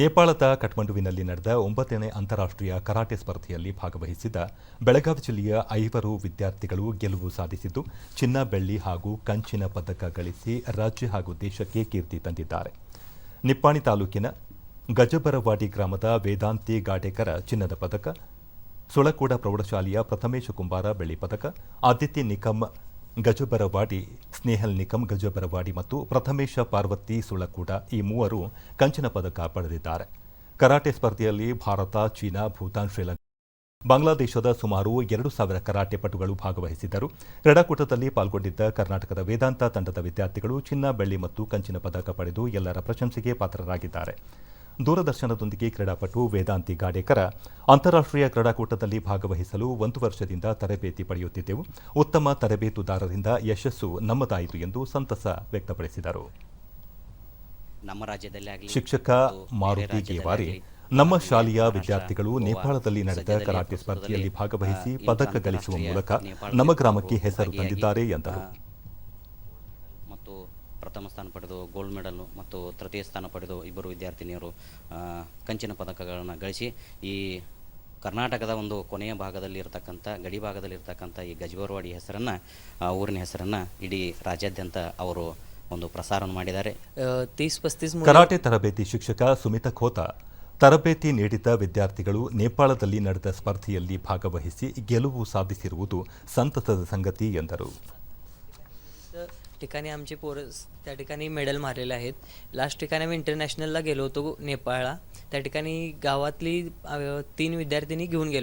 ನೇಪಾಳದ ಕಠ್ಮಂಡುವಿನಲ್ಲಿ ನಡೆದ ಒಂಬತ್ತನೇ ಅಂತಾರಾಷ್ಟ್ರೀಯ ಕರಾಟೆ ಸ್ಪರ್ಧೆಯಲ್ಲಿ ಭಾಗವಹಿಸಿದ ಬೆಳಗಾವಿ ಜಿಲ್ಲೆಯ ಐವರು ವಿದ್ಯಾರ್ಥಿಗಳು ಗೆಲುವು ಸಾಧಿಸಿದ್ದು, ಚಿನ್ನ, ಬೆಳ್ಳಿ ಹಾಗೂ ಕಂಚಿನ ಪದಕ ಗಳಿಸಿ ರಾಜ್ಯ ಹಾಗೂ ದೇಶಕ್ಕೆ ಕೀರ್ತಿ ತಂದಿದ್ದಾರೆ. ನಿಪ್ಪಾಣಿ ತಾಲೂಕಿನ ಗಜಬರವಾಡಿ ಗ್ರಾಮದ ವೇದಾಂತಿ ಗಾಡೇಕರ ಚಿನ್ನದ ಪದಕ, ಸುಳಕೋಡ ಪ್ರೌಢಶಾಲೆಯ ಪ್ರಥಮೇಶ ಕುಂಬಾರ ಬೆಳ್ಳಿ ಪದಕ, ಆದಿತ್ಯ ನಿಕಮ್ ಗಜಬರವಾಡಿ ಸ್ನೇಹಲ್ ನಿಕಮ್ ಗಜಬರವಾಡಿ ಮತ್ತು ಪ್ರಥಮೇಶ ಪಾರ್ವತಿ ಸುಳಕೂಡ ಈ ಮೂವರು ಕಂಚಿನ ಪದಕ ಪಡೆದಿದ್ದಾರೆ. ಕರಾಟೆ ಸ್ಪರ್ಧೆಯಲ್ಲಿ ಭಾರತ, ಚೀನಾ, ಭೂತಾನ್, ಶ್ರೀಲಂಕಾ, ಬಾಂಗ್ಲಾದೇಶದ ಸುಮಾರು ಎರಡು ಸಾವಿರ ಕರಾಟೆ ಪಟುಗಳು ಭಾಗವಹಿಸಿದ್ದರು. ಕ್ರೀಡಾಕೂಟದಲ್ಲಿ ಪಾಲ್ಗೊಂಡಿದ್ದ ಕರ್ನಾಟಕದ ವೇದಾಂತ ತಂಡದ ವಿದ್ಯಾರ್ಥಿಗಳು ಚಿನ್ನ, ಬೆಳ್ಳಿ ಮತ್ತು ಕಂಚಿನ ಪದಕ ಪಡೆದು ಎಲ್ಲರ ಪ್ರಶಂಸೆಗೆ ಪಾತ್ರರಾಗಿದ್ದಾರೆ. ದೂರದರ್ಶನದೊಂದಿಗೆ ಕ್ರೀಡಾಪಟು ವೇದಾಂತಿ ಗಾಡೇಕರ ಅಂತಾರಾಷ್ಟ್ರೀಯ ಕ್ರೀಡಾಕೂಟದಲ್ಲಿ ಭಾಗವಹಿಸಲು ಒಂದು ವರ್ಷದಿಂದ ತರಬೇತಿ ಪಡೆಯುತ್ತಿದ್ದೆವು. ಉತ್ತಮ ತರಬೇತುದಾರರಿಂದ ಯಶಸ್ಸು ನಮ್ಮದಾಯಿತು ಎಂದು ಸಂತಸ ವ್ಯಕ್ತಪಡಿಸಿದರು. ನಮ್ಮ ರಾಜ್ಯದಲ್ಲಿ ಶಿಕ್ಷಕ ಮಾರುತಿ ಗೇವಾರಿ ನಮ್ಮ ಶಾಲೆಯ ವಿದ್ಯಾರ್ಥಿಗಳು ನೇಪಾಳದಲ್ಲಿ ನಡೆದ ಕರಾಟೆ ಸ್ಪರ್ಧೆಯಲ್ಲಿ ಭಾಗವಹಿಸಿ ಪದಕ ಗಳಿಸುವ ಮೂಲಕ ನಮ್ಮ ಗ್ರಾಮಕ್ಕೆ ಹೆಸರು ತಂದಿದ್ದಾರೆ ಎಂದರು. ಪ್ರಥಮ ಸ್ಥಾನ ಪಡೆದು ಗೋಲ್ಡ್ ಮೆಡಲು ಮತ್ತು ತೃತೀಯ ಸ್ಥಾನ ಪಡೆದು ಇಬ್ಬರು ವಿದ್ಯಾರ್ಥಿನಿಯರು ಕಂಚಿನ ಪದಕಗಳನ್ನು ಗಳಿಸಿ ಈ ಕರ್ನಾಟಕದ ಒಂದು ಕೊನೆಯ ಭಾಗದಲ್ಲಿ ಇರತಕ್ಕಂಥ ಗಡಿ ಭಾಗದಲ್ಲಿ ಇರತಕ್ಕಂಥ ಈ ಗಜಬರವಾಡಿ ಹೆಸರನ್ನು ಊರಿನ ಹೆಸರನ್ನು ಇಡೀ ರಾಜ್ಯಾದ್ಯಂತ ಅವರು ಒಂದು ಪ್ರಸಾರ ಮಾಡಿದ್ದಾರೆ. ಕರಾಟೆ ತರಬೇತಿ ಶಿಕ್ಷಕ ಸುಮಿತ ಖೋತಾ ತರಬೇತಿ ನೀಡಿದ ವಿದ್ಯಾರ್ಥಿಗಳು ನೇಪಾಳದಲ್ಲಿ ನಡೆದ ಸ್ಪರ್ಧೆಯಲ್ಲಿ ಭಾಗವಹಿಸಿ ಗೆಲುವು ಸಾಧಿಸಿರುವುದು ಸಂತಸದ ಸಂಗತಿ ಎಂದರು. ठिकाणी आमचे पोरं त्या ठिकाणी मेडल मारलेले आहेत. लास्ट ठिकाणी आम्ही इंटरनॅशनलला गेलो होतो नेपाळला. त्या ठिकाणी गावातली तीन विद्यार्थिनी घेऊन गेलो.